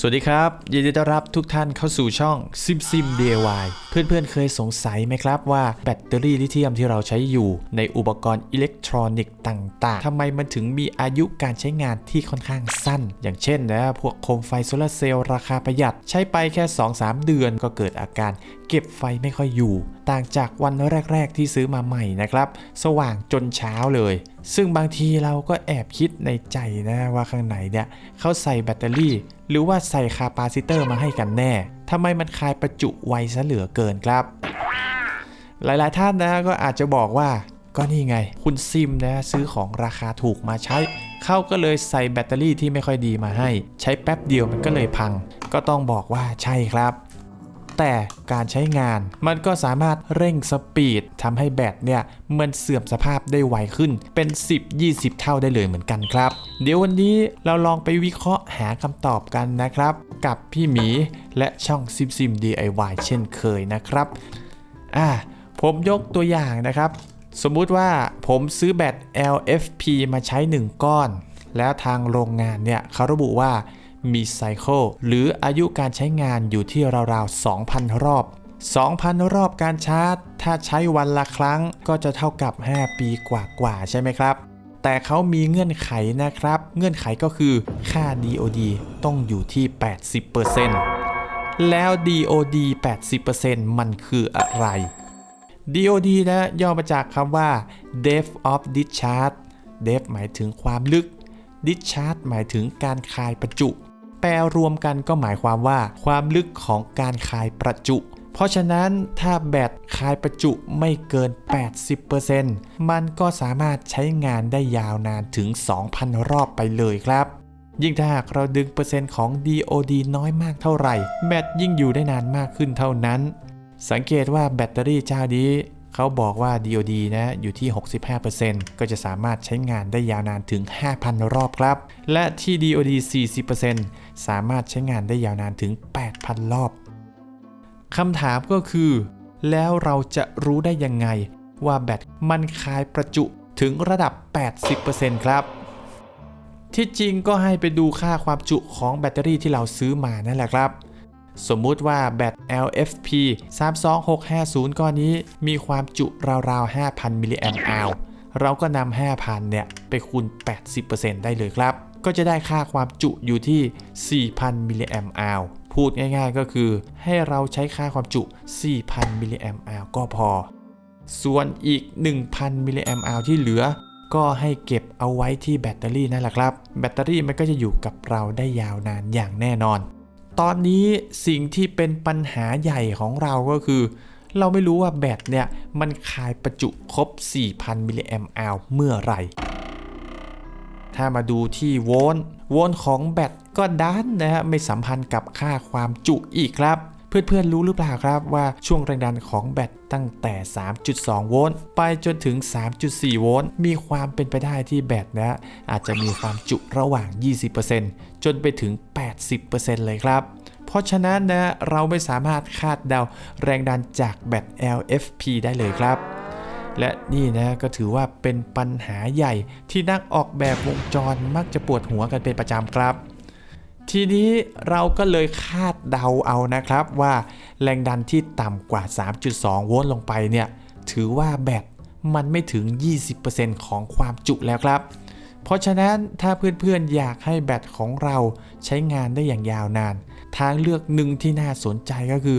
สวัสดีครับยินดีต้อนรับทุกท่านเข้าสู่ช่อง Sim Sim DIY เพื่อนๆ เคยสงสัยไหมครับว่าแบตเตอรี่ลิเธียมที่เราใช้อยู่ในอุปกรณ์อิเล็กทรอนิกส์ต่างๆทำไมมันถึงมีอายุการใช้งานที่ค่อนข้างสั้น อย่างเช่นนะพวกโคมไฟโซลาเซลล์ราคาประหยัดใช้ไปแค่ 2-3 เดือนก็เกิดอาการ เก็บไฟไม่ค่อยอยู่ ต่างจากวันแรก ๆ ที่ซื้อมาใหม่นะครับ สว่างจนเช้าเลย ซึ่งบางทีเราก็แอบคิดในใจนะว่าข้างในเนี่ยเขาใส่แบตเตอรี่ หรือว่าใส่คาปาซิเตอร์มาให้กันแน่ทำไมมันคายประจุไวซะเหลือเกินครับ หลายๆท่านนะก็อาจจะบอกว่าก็นี่ไง คุณซิมนะซื้อของราคาถูกมาใช้ เขาก็เลยใส่แบตเตอรี่ที่ไม่ค่อยดีมาให้ ใช้แป๊บเดียวมันก็เลยพัง ก็ต้องบอกว่าใช่ครับ แต่การใช้งาน มันก็สามารถเร่งสปีดทำให้แบตเนี่ยมันเสื่อมสภาพได้ไวขึ้นเป็น 10-20 เท่าได้เลยเหมือนกันครับ เดี๋ยววันนี้เราลองไปวิเคราะห์หาคำตอบกันนะครับ กับพี่หมีและช่องซิมซิม DIY เช่นเคยนะครับอ่าผมยกตัวอย่างนะครับ สมมุติว่าผมซื้อแบต LFP มาใช้ 1 ก้อน แล้วทางโรงงานเนี่ยเขาระบุว่า มีไซเคิลหรืออายุการใช้งานอยู่ที่ราวๆ 2,000 รอบ 2,000 รอบการชาร์จ ถ้าใช้วันละครั้งก็จะเท่ากับ 5 ปีกว่าๆใช่ไหมครับ แต่เขามีเงื่อนไขนะครับ เงื่อนไขก็คือค่า DOD ต้องอยู่ที่ 80%แล้ว DOD 80%มันคืออะไร DOD นะย่อมาจากคำว่า depth of discharge depth หมายถึงความลึก discharge หมายถึงการคายประจุ แปลรวมกันก็หมายความว่า ความลึกของการคายประจุ เพราะฉะนั้นถ้าแบตคายประจุไม่เกิน 80%มันก็สามารถใช้งานได้ยาวนานถึง 2,000 รอบไปเลยครับยิ่งถ้าหากเราดึงเปอร์เซ็นต์ของ DOD น้อยมากเท่าไหร่ แบตยิ่งอยู่ได้นานมากขึ้นเท่านั้น สังเกตว่าแบตเตอรี่เจ้านี้ เขาบอกว่า DOD นะอยู่ที่ 65%ก็จะสามารถใช้งานได้ยาวนานถึง 5,000 รอบครับ และที่ DOD 40%สามารถใช้งานได้ยาวนานถึง 8,000 รอบคำถามก็คือ แล้วเราจะรู้ได้ยังไง ว่าแบตมันคายประจุถึงระดับ 80%ครับ ที่จริงก็ให้ไปดูค่าความจุของแบตเตอรี่ที่เราซื้อมานั่นแหละครับ สมมุติว่าแบต LFP 32650 ก้อนนี้มีความจุราวๆ 5,000 มิลลิแอมป์อวเราก็นำ 5,000 เนี่ย ไปคูณ 80%ได้เลยครับ ก็จะได้ค่าความจุอยู่ที่ 4,000 มิลลิแอมป์อวพูดง่ายๆก็คือ ให้เราใช้ค่าความจุ 4,000 มิลลิแอมป์อวก็พอ ส่วนอีก 1,000 มิลลิแอมป์อวที่เหลือ ก็ให้เก็บเอาไว้ที่แบตเตอรี่นั่นแหละครับ แบตเตอรี่มันก็จะอยู่กับเราได้ยาวนานอย่างแน่นอน ตอนนี้สิ่งที่เป็นปัญหาใหญ่ของเราก็คือ เราไม่รู้ว่าแบตเนี่ย มันคายประจุครบ 4,000 มิลลิแอมป์อวเมื่อไหร่ ถ้ามาดูที่โวลต์โวลต์ของแบตก็ดันนะฮะไม่สัมพันธ์กับค่าความจุอีกครับ เพื่อนๆรู้หรือเปล่าครับว่าช่วงแรงดันของแบตตั้งแต่ 3.2 โวลต์ ไปจนถึง 3.4 โวลต์ มีความเป็นไปได้ที่แบตนะอาจจะมีความจุระหว่าง 20%จนไปถึง 80%เลยครับ เพราะฉะนั้นนะเราไม่สามารถคาดเดาแรงดันจากแบต LFP ได้เลยครับและนี่นะก็ถือว่าเป็นปัญหาใหญ่ที่นักออกแบบวงจรมักจะปวดหัวกันเป็นประจำครับ ทีนี้เราก็เลยคาดเดาเอานะครับว่าแรงดันที่ต่ำกว่า 3.2 โวลต์ลงไปเนี่ยถือว่าแบตมันไม่ถึง 20%ของความจุแล้วครับ เพราะฉะนั้นถ้าเพื่อนๆอยากให้แบตของเราใช้งานได้อย่างยาวนาน ทางเลือกหนึ่งที่น่าสนใจก็คือ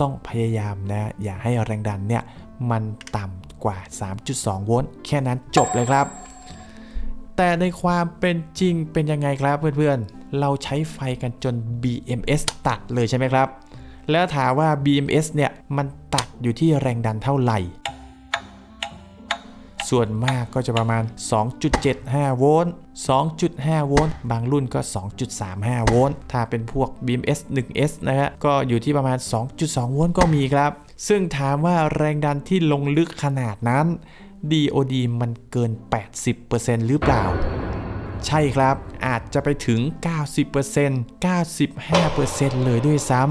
ต้องพยายามนะอย่าให้แรงดันเนี่ยมันต่ำกว่า 3.2 โวลต์แค่นั้นจบเลยครับ แต่ในความเป็นจริงเป็นยังไงครับเพื่อนๆ เราใช้ไฟกันจน BMS ตัดเลยใช่ไหมครับ แล้วถามว่า BMS เนี่ยมันตัดอยู่ที่แรงดันเท่าไหร่ ส่วนมากก็จะประมาณ 2.75 โวลต์ 2.5 โวลต์ บางรุ่นก็ 2.35 โวลต์ ถ้าเป็นพวก BMS 1S นะฮะ ก็อยู่ที่ประมาณ 2.2 โวลต์ก็มีครับ ซึ่งถามว่าแรงดันที่ลงลึกขนาดนั้น DOD มันเกิน 80%หรือเปล่า ใช่ครับ อาจจะไปถึง 90% 95%เลยด้วยซ้ำ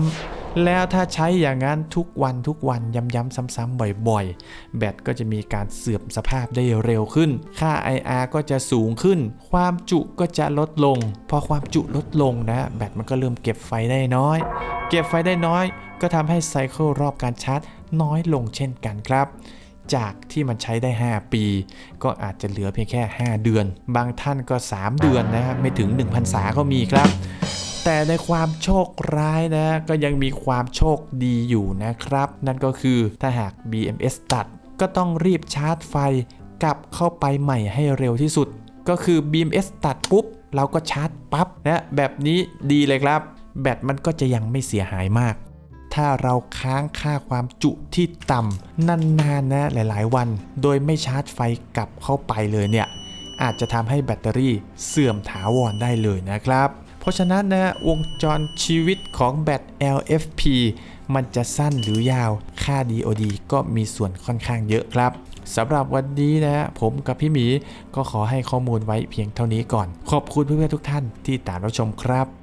แล้วถ้าใช้อย่างนั้นทุกวันทุกวันย้ำๆซ้ำๆบ่อยๆ แบตก็จะมีการเสื่อมสภาพได้เร็วขึ้น ค่า IR ก็จะสูงขึ้น ความจุก็จะลดลง พอความจุลดลงนะ แบตมันก็เริ่มเก็บไฟได้น้อย เก็บไฟได้น้อย ก็ทำให้ไซเคิลรอบการชาร์จน้อยลงเช่นกันครับ จากที่มันใช้ได้ 5 ปี ก็อาจจะเหลือเพียงแค่ 5 เดือน บางท่านก็ 3 เดือนนะไม่ถึง1 0 0 0ษาก็มีครับ แต่ในความโชคร้ายนะก็ยังมีความโชคดีอยู่นะครับ นั่นก็คือถ้าหาก BMS ตัดก็ต้องรีบชาร์จไฟกลับเข้าไปใหม่ให้เร็วที่สุด ก็คือ BMS ตัดปุ๊บ เราก็ชาร์จปั๊บนะแบบนี้ดีเลยครับ แบตมันก็จะยังไม่เสียหายมาก ถ้าเราค้างค่าความจุที่ต่ำนานๆนะหลายๆ วัน โดยไม่ชาร์จไฟกลับเข้าไปเลยเนี่ยอาจจะทำให้แบตเตอรี่เสื่อมถาวรได้เลยนะครับ เพราะฉะนั้นนะวงจรชีวิตของแบต LFP มันจะสั้นหรือยาวค่า DOD ก็มีส่วนค่อนข้างเยอะครับสำหรับวันนี้นะ ผมกับพี่หมีก็ขอให้ข้อมูลไว้เพียงเท่านี้ก่อน ขอบคุณเพื่อนๆทุกท่านที่ตามรับชมครับ